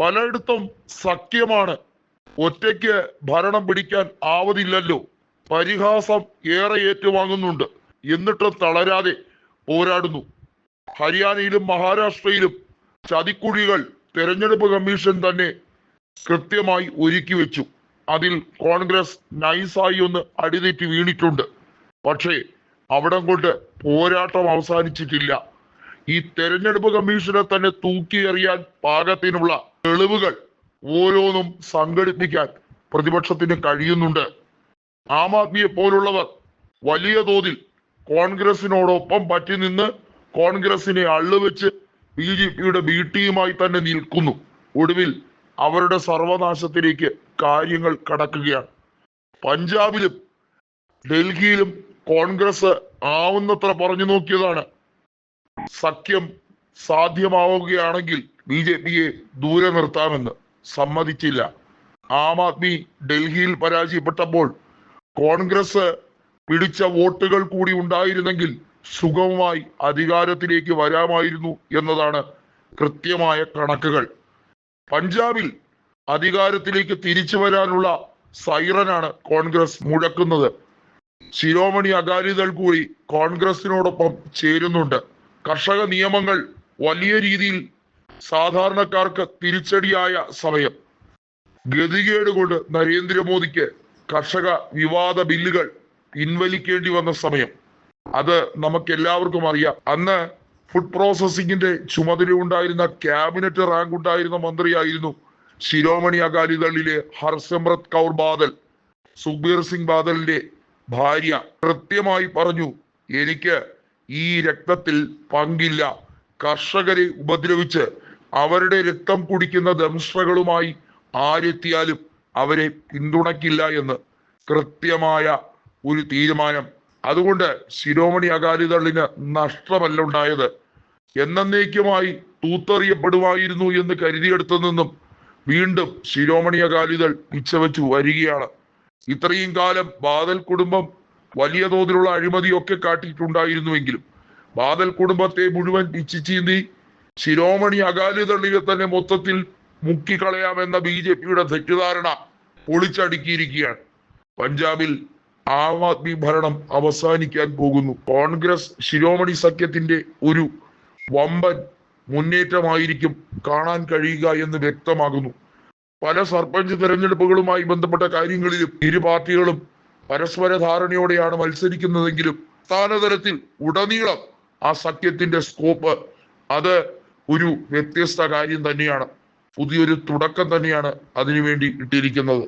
പലയിടത്തും സഖ്യമാണ്. ഒറ്റയ്ക്ക് ഭരണം പിടിക്കാൻ ആവതില്ലല്ലോ. പരിഹാസം ഏറെ ഏറ്റുവാങ്ങുന്നുണ്ട്. എന്നിട്ട് തളരാതെ പോരാടുന്നു. ഹരിയാനയിലും മഹാരാഷ്ട്രയിലും ചതിക്കുഴികൾ തെരഞ്ഞെടുപ്പ് കമ്മീഷൻ തന്നെ കൃത്യമായി ഒരുക്കി വെച്ചു. അതിൽ കോൺഗ്രസ് നൈസായി ഒന്ന് അടിതെറ്റി വീണിട്ടുണ്ട്. പക്ഷേ അവിടം കൊണ്ട് പോരാട്ടം അവസാനിച്ചിട്ടില്ല. ഈ തെരഞ്ഞെടുപ്പ് കമ്മീഷനെ തന്നെ തൂക്കി എറിയാൻ പാകത്തിനുള്ള തെളിവുകൾ ഓരോന്നും സംഘടിപ്പിക്കാൻ പ്രതിപക്ഷത്തിന് കഴിയുന്നുണ്ട്. ആം ആദ്മിയെ പോലുള്ളവർ വലിയ തോതിൽ കോൺഗ്രസിനോടൊപ്പം പറ്റി നിന്ന് കോൺഗ്രസിനെ അള്ളുവെച്ച് ബി ജെ പിയുടെ ബി തന്നെ നിൽക്കുന്നു. ഒടുവിൽ അവരുടെ സർവനാശത്തിലേക്ക് കാര്യങ്ങൾ കടക്കുകയാണ്. പഞ്ചാബിലും ഡൽഹിയിലും കോൺഗ്രസ് ആവുന്നത്ര പറഞ്ഞു നോക്കിയതാണ് സഖ്യം സാധ്യമാവുകയാണെങ്കിൽ ബി ജെ പിയെ ദൂരെ നിർത്താമെന്ന് സമ്മതിച്ചില്ല. ആം ആദ്മി ഡൽഹിയിൽ പരാജയപ്പെട്ടപ്പോൾ കോൺഗ്രസ് പിടിച്ച വോട്ടുകൾ കൂടി ഉണ്ടായിരുന്നെങ്കിൽ സുഗമമായി അധികാരത്തിലേക്ക് വരാമായിരുന്നു എന്നതാണ് കൃത്യമായ കണക്കുകൾ. പഞ്ചാബിൽ അധികാരത്തിലേക്ക് തിരിച്ചു വരാനുള്ള സൈറനാണ് കോൺഗ്രസ് മുഴക്കുന്നത്. ശിരോമണി അകാലിദൾ കൂടി കോൺഗ്രസിനോടൊപ്പം ചേരുന്നുണ്ട്. കർഷക നിയമങ്ങൾ വലിയ രീതിയിൽ സാധാരണക്കാർക്ക് തിരിച്ചടിയായ സമയം. ഗതികേട് കൊണ്ട് നരേന്ദ്രമോദിക്ക് കർഷക വിവാദ ബില്ലുകൾ പിൻവലിക്കേണ്ടി വന്ന സമയം. അത് നമുക്ക് എല്ലാവർക്കും അറിയാം. അന്ന് ഫുഡ് പ്രോസസിംഗിന്റെ ചുമതല ഉണ്ടായിരുന്ന ക്യാബിനറ്റ് റാങ്ക് ഉണ്ടായിരുന്ന മന്ത്രിയായിരുന്നു ശിരോമണി അകാലിദളിലെ ഹർസിമ്രത് കൗർ ബാദൽ. സുഖ്ബീർ സിംഗ് ബാദലിന്റെ ഭാര്യ കൃത്യമായി പറഞ്ഞു എനിക്ക് ഈ രക്തത്തിൽ പങ്കില്ല. കർഷകരെ ഉപദ്രവിച്ച് അവരുടെ രക്തം കുടിക്കുന്ന ദംഷ്ട്രകളുമായി ആരെത്തിയാലും അവരെ പിന്തുണയ്ക്കില്ല എന്ന് കൃത്യമായ ഒരു തീരുമാനം. അതുകൊണ്ട് ശിരോമണി അകാലിദളിന് നഷ്ടമല്ല ഉണ്ടായത്. എന്നേക്കുമായി തൂത്തെറിയപ്പെടുമായിരുന്നു എന്ന് കരുതിയെടുത്തു നിന്നും വീണ്ടും ശിരോമണി അകാലിദൾ പിച്ചവച്ചു വരികയാണ്. ഇത്രയും കാലം ബാദൽ കുടുംബം വലിയ തോതിലുള്ള അഴിമതിയൊക്കെ കാട്ടിയിട്ടുണ്ടായിരുന്നുവെങ്കിലും ബാദൽ കുടുംബത്തെ മുഴുവൻ പിച്ചിച്ചീന്തി ശിരോമണി അകാലിദളിനെ തന്നെ മൊത്തത്തിൽ മുക്കിക്കളയാമെന്ന ബി ജെ പിയുടെ തെറ്റിദ്ധാരണ പൊളിച്ചടുക്കിയിരിക്കുകയാണ്. പഞ്ചാബിൽ ആം ആദ്മി ഭരണം അവസാനിക്കാൻ പോകുന്നു. കോൺഗ്രസ് ശിരോമണി സഖ്യത്തിന്റെ ഒരു വമ്പൻ മുന്നേറ്റമായിരിക്കും കാണാൻ കഴിയുക എന്ന് വ്യക്തമാകുന്നു. പല സർപഞ്ച് തെരഞ്ഞെടുപ്പുകളുമായി ബന്ധപ്പെട്ട കാര്യങ്ങളിലും ഇരു പാർട്ടികളും പരസ്പര ധാരണയോടെയാണ് മത്സരിക്കുന്നതെങ്കിലും സ്ഥാനതലത്തിൽ ഉടനീളം ആ സത്യത്തിന്റെ സ്കോപ്പ് അത് ഒരു വ്യത്യസ്ത കാര്യം തന്നെയാണ്. പുതിയൊരു തുടക്കം തന്നെയാണ് അതിനുവേണ്ടി ഇട്ടിരിക്കുന്നത്.